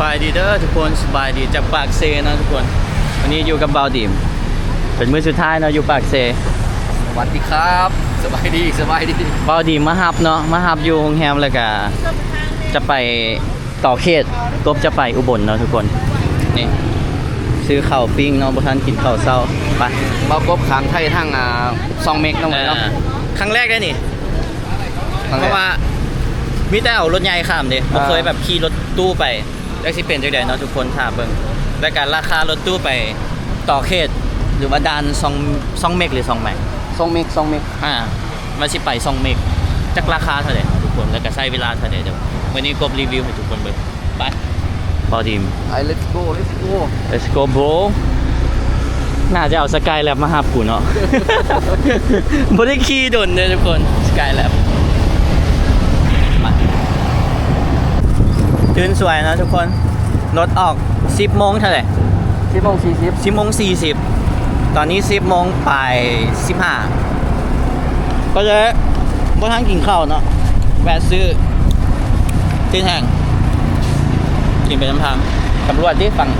บายดีเด้อทุกคนสบายดีจากปากเซนะทุกคน วันนี้อยู่กับเบาดิมเป็นมื้อสุดท้ายเนาะอยู่ปากเซสวัสดีครับ สบายดีสบายดีเบาดิมมาฮับเนาะมาฮับอยู่โรงแรมแล้วก็จะไปต่อเขตกบจะไปอุบลเนาะทุกคนนี่ซื้อข้าวปิ้งเนาะบ่ทันกินข้าวเช้าไปเบากบขางไทยทั้งอ่าซองเมกน้องเลยเนาะอ่าครั้งแรกได้นี่ครั้งเพแรกราะว่ามีแต่เอารถใหญ่ข้ามเด้บ่อ่าเคยแบบขี่รถตู้ไป แล้วสิเป็นจังไดเนาะทุกคนถ้าเบิ่งและการราคารถตู้ไปต่อเขต หรือว่าด่านซองซองเมกหรือซองแมกซองเมกซองเมกอ่ามาสิไปซองเมกจักราคาเท่าไหร่เนาะทุกคนแล้วก็ใช้เวลาเท่าไหร่เดี๋ยววันนี้กบรีวิวให้ทุกคนเบิ่งไปพอดีม ไอ let's go let's go let's go bro น่าจะเอาสกายแลบมาหับกูเนาะบ่ได้ขี่ดนเลยทุกคนสกายแลบ ตื่นสวยนะทุกคน รถออก 10โมงเท่าไหร่สิบโมงสี่สิบ10โมง40 ตอนนี้ 10โมงไป15ก็เลยบ่ทันกินข้าวเนาะแวะซื้อที่แห้งกินไปน้ำทางตำรวจที่ฝั่ง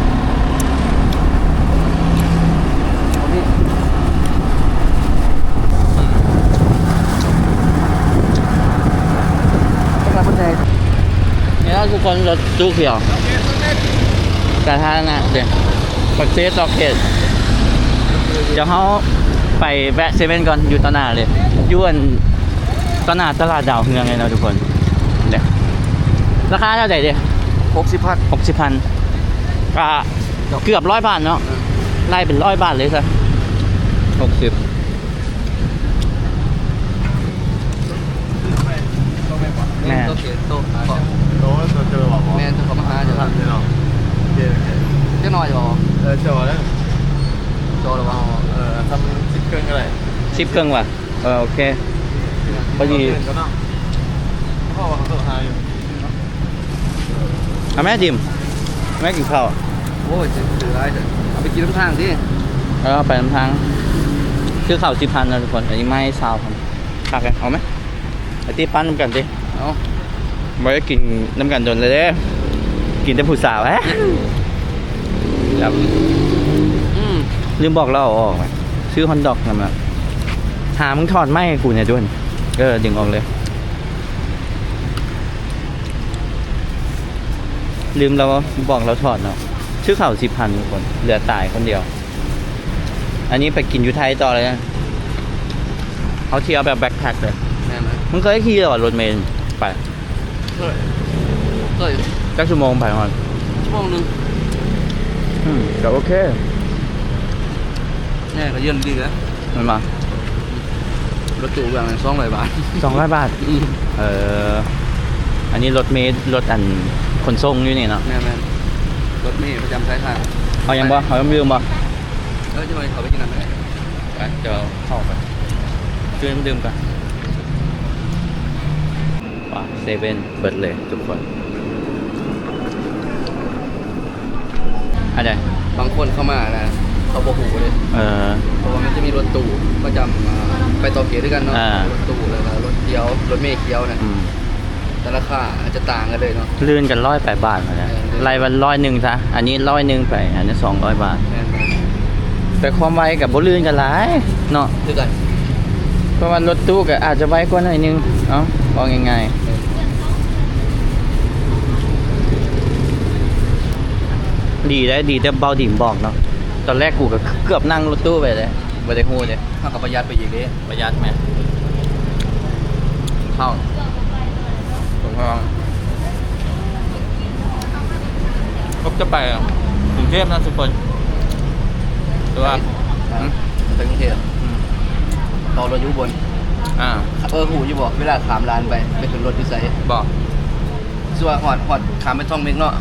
เป็นไงคนไทย นี่ถ้า ทุกคนรถตู้เขียวกระทานะเดี๋ยวปักเซสตอกเกตเดี๋ยวเขาไปแวะเซเว่นก่อนอยู่ต่อหน้าเลยอยวนต่อหน้าตลาดดาวเฮืองเลยเนาะทุกคนเดี๋ยวราคาเท่าไหร่เดี๋ยวหกสิบพันหกสิบพันก็เกือบร้อยบาทเนาะไล่เป็นร้อยบาทเลยซะหกสิบแม่ โตเขียนโตขอโน้ตเจอบอกแมนจะขอมาหาเดี๋ยวเนาะโอเคโอเคเจ้าหน่อยจะบอกเออจอแล้วโจหรือว่าเออทำสิบเครื่องอะไรสิบเครื่องว่ะเออโอเค พอดีก็เนาะพ่อว่าเขาตัวหาอยู่เอาแม่ดิมแม่กินข้าวโอ้ยจะถืออะไรเถอะเอาไปกินทุกทางสิแล้วก็ไปน้ำทางคือข้าวสิบพันนะทุกคนอันนี้ไม่ซาวพันคักเลยเอาไหมไอตีปั้นน้ำกันดิเอา ไม่ได้กินน้ำกันโดนเลยเด้ กินแต่ผู้สาวฮะครับอืมลืมบอกเราเอาออกไหมซื้อฮอนดอกนั่นนะหามึงถอดไม้ให้กูเนี่ยด้วยเออดึงออกเลย ลืมเราบอกเราถอดเนาะชื่อเข่าสิบพันทุกคนเหลือตายคนเดียว อันนี้ไปกินอยูไทยต่อเลยนะเขาเที่ยวแบบแบ็คแพ็คเลยแม่นไหมมึงเคยขี่เหรอรถเมล์ไป เฮ้ยเฮ้ยจักชั่วโมงไปก่อนชั่วโมงหนึงอืมก็โอเคแน่ก็เยืนดีแล้วมันมารถตู้แบบสองร้อยบาทสองร้อยบาท อืมเอออันนี้รถเมล์รถอันขนส่งอยู่นี่เนาะแม่แม่รถเมล์ประจำสายทางเอายังบ่เอายังลืมบ่เออจะไปเขาไปกินอะไรไหมไปเดี๋ยวเข้าไปดื่มดื่มกัน เซเว่นเบิดเลยทุกคนอะไรบางคนเข้ามานะเขาบอกหูเลยเออเพราะว่ามันจะมีรถตู้ประจำมาไปต่อเกียร์ด้วยกันเนาะอ่า รถตู้แล้วก็รถเกียวรถเมล์เกียวเนี่ยอืมแต่ราคาอาจจะต่างกันเลยเนาะ ลื่นกันร้อยแปดบาทมาแล้วเออไล่วันร้อยหนึ่งซะอันนี้ร้อยหนึ่งไป อันนี้สองร้อยบาท แม่นแต่ความไวกับบ่ลื่นกันหลายเนาะๆด้วยกันเพราะว่ารถตู้ก็อาจจะไวกว่าหน่อยนึง เอ้าบอกง่ายๆ ดีได้ดีแต่เบาดิ่มบอกเนาะตอนแรกกูก็เกือบนั่งรถตู้ไปเลยบ่ได้ฮู้เลยถ้ากับประหยัดไปอีกเลยประหยัดไหมเข้าผมก็ก็จะไปอะกรุงเทพนะทุกคนแต่ว่าอืมไปกรุงเทพอืมต่อรถอยุบนอ่าเออหูอยู่บอกเวลาขามลานไปไปขึ้นรถอยู่ไสบอกส่วนหอดหอดขามไปท่องเมกเนาะ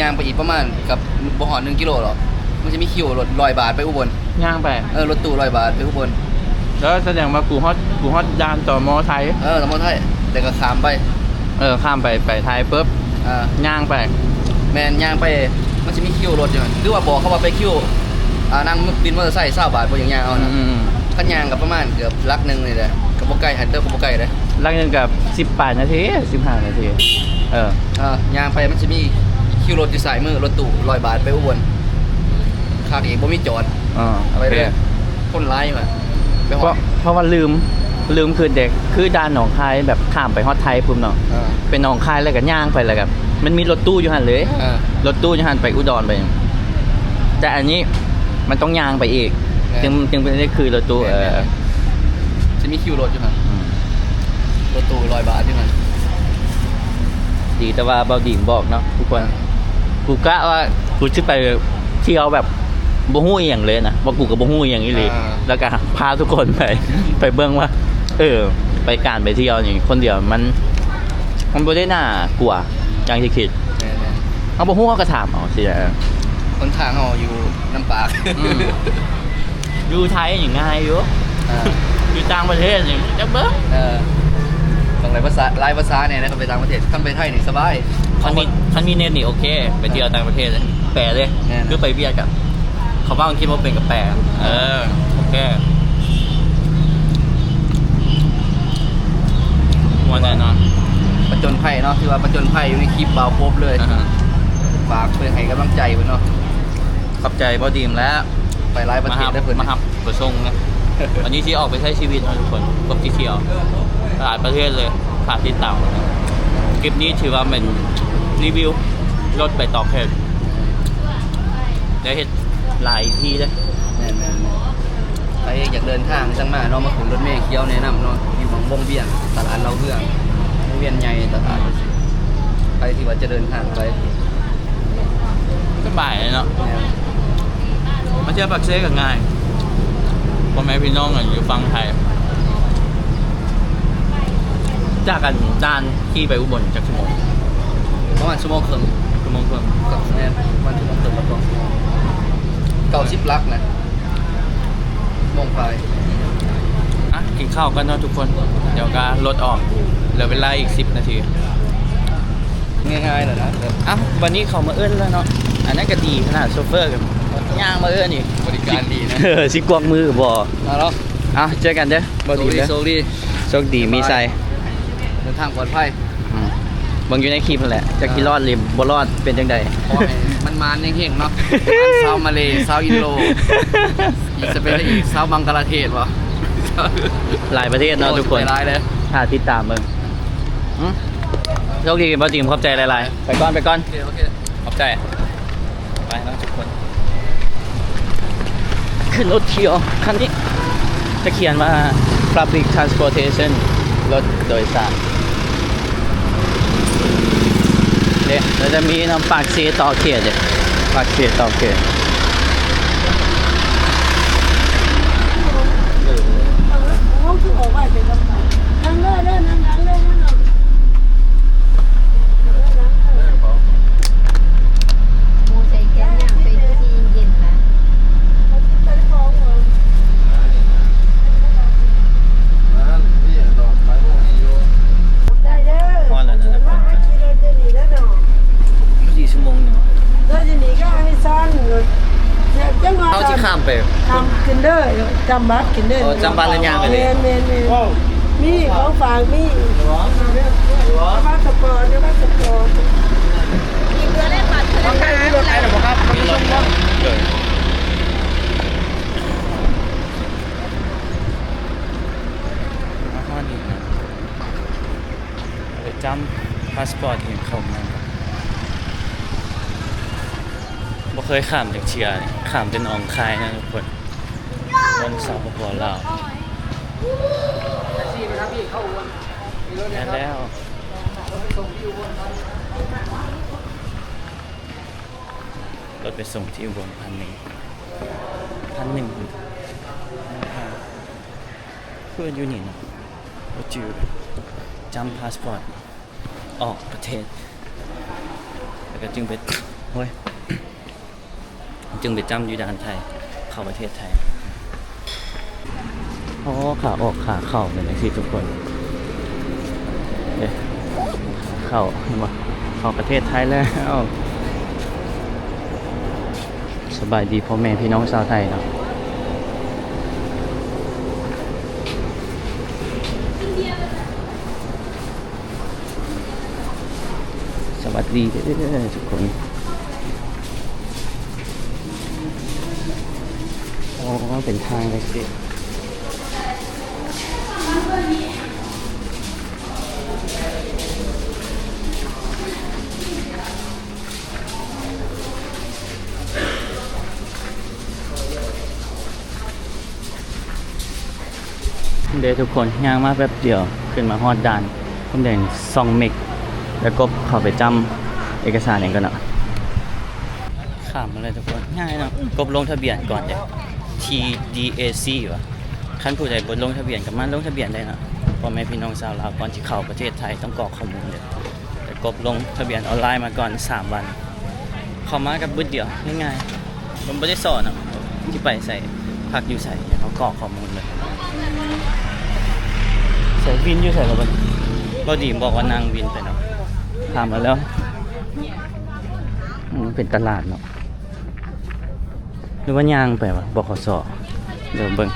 ย่างไปอีกประมาณกับบ่หอดหนึ่งกิโลหรอกมันจะมีคิวรถร้อยบาทไปอุบลย่างไป เออรถตู้ร้อยบาทไปอุบลแล้วแสดงว่ากูฮอตกูฮอตยานต่อมอไทยเออสมมติให้แต่ก็ขามไป เออข้ามไปไปไทยปุ๊บอ่าย่างไป แมนย่างไปมันจะมีคิวรถอยู่หรือว่าบอกเขาว่าไปคิวอ่านั่งบินมอเตอร์ไซค์เศร้าบาทบ่อย่างย่างเอาอืนะมอืมขันย่างกับประมาณเกือบลักหนึ่งเลยแหละกับโบไก่ฮันเตอร์กับโบไก่เลยลักหนึ่งกับสิบแปดนาทีสิบห้านาทีเอออ่าย่างไปมันจะมี คิวรถอยู่สายมือรถตู้ร้อยบาทไปอุบลคากอีกบ่มีจอดอ่าเอาไปเลยคนร้ายมาไปเพหอราะดเพราะว่าลืมลืมคือเด็กคือด้านหนองคายแบบข้ามไปฮอดไทยปุ๊บเนาะอ่าเป็นหนองคายแล้วก็ย่างไปแล้วกับมันมีรถตู้อยู่หันเลย อ่ารถตู้อยู่หันไปอุดรไป แต่อันนี้มันต้องย่างไปอีก จึงจึงเป็นได้คือรถตู้เออจะมีคิวรถอยู่ครับอืมรถตู้ร้อยบาทอยู่ครับดีแต่ว่าเบาดิ่งบอกเนาะทุกคน กูกะว่ากูจะไปเที่ยวแบบบ่ฮู้อหย่างเลยนะว่ากูกับบ่ฮู้อหย่างนี้เลยแล้วก็พาทุกคนไป ไปเบิ่งว่า เออ ไปการไปเที่ยวนี่คนเดียวมัน มันบ่ได้น่ากลัวอย่างที่คิดแม่ๆเอาบ่ฮู้เขาก็ถามเอาสิเออคนทางเฮาอยู่น้ำปากอืมอยู่ไทยอย่างง่ายอยู่อ่าอยู่ต่างประเทศนี่จะเบิ่งเออต้องหลายภาษาหลายภาษาเนี่ยนะครับไปต่างประเทศคันไปไทยนี่สบาย คันมีคันมีเน็ตนี่โอเค ไปเที่ยวต่างประเทศเลยแปลเลยแน่นะคือไปเวียดกับเขาบ้างคิดว่าเป็นกับแปลเออโอเคมวนแน่นอนประจนภัยเนาะที่ว่าประจนภัยอยู่ในคลิปบาวโคบเลยอ่าฮะฝากเพื่อให้กำลังใจเพิ่นเนาะขอบใจบอดีมแล้วไปหลายประมาเทหัศบได้เพิ่นมาหับประทรงนะ วันนี้ที่ออกไปใช้ชีวิตนะทุกคนครบที่เที่ยวหลายประเทศเลยฝากติดตามนะคลิปนี้ถือว่าเป็น รีวิวรถไปต่อเพจได้เห็นหลายที่เลยแม่นๆใครอยากเดินทางจังมาเนาะมาขึ้นรถเมล์เขียวแนะนำเนาะอยู่หม่องวงเวียนตลาดเราเพื่องวงเวียนใหญ่ตลาดใครที่ว่าจะเดินทางไปสบายเลยเนาะแม่นมาเที่ยวปักเซ่ก็ง่ายพ่อแม่พี่น้องอะอยู่ฟังไทย จากกันด้านที่ไปอุบลจากชั่วโมง ประมาณชั่วโมงครึ่งชั่วโมงครึ่งกับแม่นประมาณชั่วโมงครึ่งแล้วก็เก้าสิบลักนะโมงไปอะกินข้าวกันเนาะทุกคน เดี๋ยวก็รถออกเหลือเวลาอีก 10 นาที ง่ายๆเลยนะอะวันนี้เขามาเอื้อนแล้วเนาะอันนั้นก็ดีขนาดโชเฟอร์กันย่างมาเอื้อนอีกบริการดีนะเออสิกวางมือบ่มาแล้วอะเจอกันเด้อบ่ดีเด้อโชคดีโชคดีมีใจเดินทางปลอดภัยอืม เบังอยู่ในคลิปนั่นแหละจะกี่รอดหรือบ่รอดเป็นจังใดขอให้มันมานเฮงๆเนาะซาวมาเลซาวอินโดอีกจะเป็นอีกซาวบังกลาเทศวะหลายประเทศเนาะทุกคนไปร้ายเลยถ้าติดตามเบิ่งอืมโชคดีบ่ดีมขอบใจหลายๆ ไปก่อนไปก่อน โอเคโอเค ขอบใจ ไปแล้วทุกคน ขึ้นรถเที่ยวคันนี้จะเขียนว่า public transportation รถโดยสาร เนี่ยเราจะมีน้ำปากเซต่อเขตเนี่ยปากเซต่อเขตเขาคือบอกว่าเป็นกำลังนั่งเล่นเล่นนั่งนั่งเล่นนั่งเล่น หมูใส่แก้วย่างไปที่เย็นนะ นั่นพี่ดอกไม้พวกนี้อยู่ ได้เด้อ พอแล้วนะทุกคน ที่เราจะหนีแล้วเนาะ สี่ชั่วโมงหนึ่ง เราจะหนีก็ให้ซ่อนเลยจังหวะ เขาที่ข้ามไป ทำกินเด้อจำ บัตรกินเด้อโอ้จำบัตรแล้วย่างไปเลยเมนเมนเมนมีของฝากมีพาสปอร์ตพาสปอร์ตมีเรือแลกบัตรธนาคารมีรถเลยมาข้อนี้นะไปจำพาสปอร์ตเห็นเขามาบ่เคยข้ามจากเชียร์นี่ข้ามเป็นอองคายนะทุกคน บนเสาหัวเราวแล้วแล้วรถไปส่งที่อุบลพันหนึ่งพันหนึ่งเพื่อนอยู่นี่นะรถจิวจำพาสปอร์ตออกประเทศ แล้วก็จึงไปโอ้ยจึงไปจำอยู่ด่านไทย เข้าประเทศไทย โอ้ขาออกขาเข้าเลยนะสิทุกคนเอ๊ะเข้าเห็นปะเข้าประเทศไทยแล้วสบายดีพ่อแม่พี่น้องชาวไทยเนาะสวัสดีเด้อทุกคนอ๋อเป็นทางเล็กๆ เดยวทุกคนย่างมาแป๊บเดียวขึ้นมาฮอดด่านผมแดงซองเมกแล้วก็เข้าไปจำเอกสารเองกันเนาะข้ามมาเลยทุกคนง่ายเนาะกบลงทะเบียนก่อนเดี๋ยว TDAC วะขั้นผู้ใดบนลงทะเบียนกับมันลงทะเบียนได้เนาะพ่อแม่พี่น้องชาวลาวก่อนที่เข้าประเทศไทยต้องกรอกข้อมูลเลยแต่กบลงทะเบียนออนไลน์มาก่อน 3 วัน เข้ามากับบึดเดียวง่ายๆผมไม่ได้สอนเนาะที่ไปใส่พักอยู่ใส่เขากรอกข้อมูลเลย ใส่วินอยู่ใส่กับมันเราดีมบอกว่านางวินไปเนาะถามมาแล้วอืมมันเป็นตลาดเนาะหรือว่ายางไปวะบขสเดี๋ยวเบิ่ง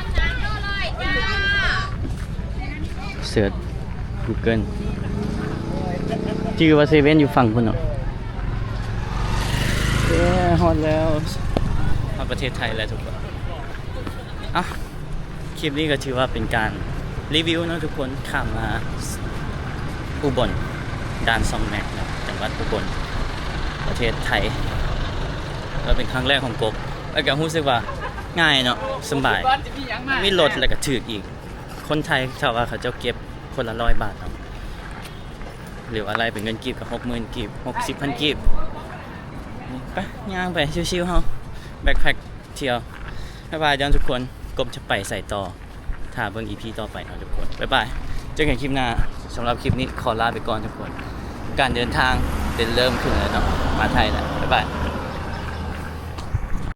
เสิร์ช Google ชื่อว่าเซเว่นอยู่ฝั่งพุ่นเนาะเย้ฮอดแล้วมาประเทศไทยแล้วทุกคนอะคลิปนี้ก็ถือว่าเป็นการ รีวิวนะทุกคนข้ามมาอุบลด่านซองแมกนะจังหวัดอุบลประเทศไทยก็เป็นครั้งแรกของกบแล้วก็รู้สึกว่าง่ายเนาะสบายมีรถแล้วก็ถืออีก คนไทยชาวว่าเขาเจ้าเก็บคนละร้อยบาทเนาะหรืออะไรเป็นเงินกีบกับหกหมื่นกีบหกสิบพันกีบไปย่างไปชิวๆเฮาแบ็คแพ็คเที่ยวบ๊ายบายเดี๋ยวทุกคนกบจะไปใส่ต่อ ถ้าเบิ่งอีพีต่อไปเนาะทุกคนบ๊ายบายเจอกันคลิปหน้าสำหรับคลิปนี้ขอลาไปก่อนทุกคน การเดินทางเดินเริ่มขึ้นแล้วเนาะมาไทยแล้วบ๊ายบาย